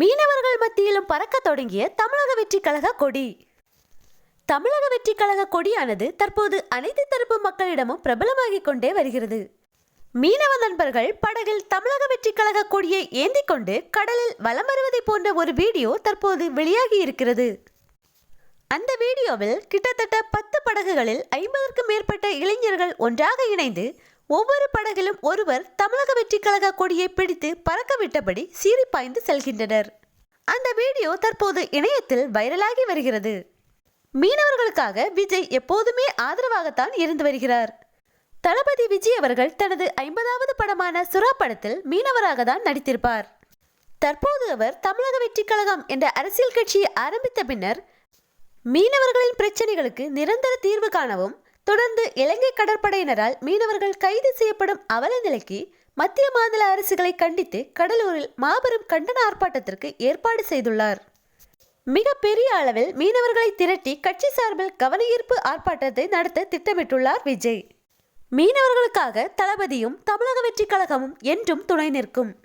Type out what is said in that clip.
மீனவர்கள் மத்தியிலும் பறக்க தொடங்கிய தமிழக வெற்றி கழக கொடி. தமிழக வெற்றி கழக கொடியானது தற்போது அனைத்து தரப்பு மக்களிடமும் பிரபலமாகிக் கொண்டே வருகிறது. மீனவ நண்பர்கள் படகில் தமிழக வெற்றி கழக கொடியை ஏந்தி கொண்டு கடலில் வலம் வருவதை போன்ற ஒரு வீடியோ தற்போது வெளியாகி இருக்கிறது. அந்த வீடியோவில் கிட்டத்தட்ட பத்து படகுகளில் ஐம்பதற்கும் மேற்பட்ட இளைஞர்கள் ஒன்றாக இணைந்து ஒவ்வொரு படகிலும் ஒருவர் தமிழக வெற்றி கழக கொடியை பிடித்து பறக்க விட்டபடி சீறி பாய்ந்து செல்கின்றனர். அந்த வீடியோ தற்போது இணையத்தில் வைரலாகி வருகிறது. மீனவர்களுக்காக விஜய் எப்போதுமே ஆதரவாகத்தான் இருந்து வருகிறார். தளபதி விஜய் அவர்கள் தனது ஐம்பதாவது படமான சுறா படத்தில் மீனவராக தான் நடித்திருப்பார். தற்போது அவர் தமிழக வெற்றி கழகம் என்ற அரசியல் கட்சியை ஆரம்பித்த பின்னர் மீனவர்களின் பிரச்சனைகளுக்கு நிரந்தர தீர்வு காணவும் தொடர்ந்து இலங்கை கடற்படையினரால் மீனவர்கள் கைது செய்யப்படும் அவல நிலைக்கு மத்திய மாநில அரசுகளை கண்டித்து கடலூரில் மாபெரும் கண்டன ஆர்ப்பாட்டத்திற்கு ஏற்பாடு செய்துள்ளார். மிக பெரிய அளவில் மீனவர்களை திரட்டி கட்சி சார்பில் கவனஈர்ப்பு ஆர்ப்பாட்டத்தை நடத்த திட்டமிட்டுள்ளார் விஜய். மீனவர்களுக்காக தளபதியும் தமிழக வெற்றி கழகமும் என்றும் துணை நிற்கும்.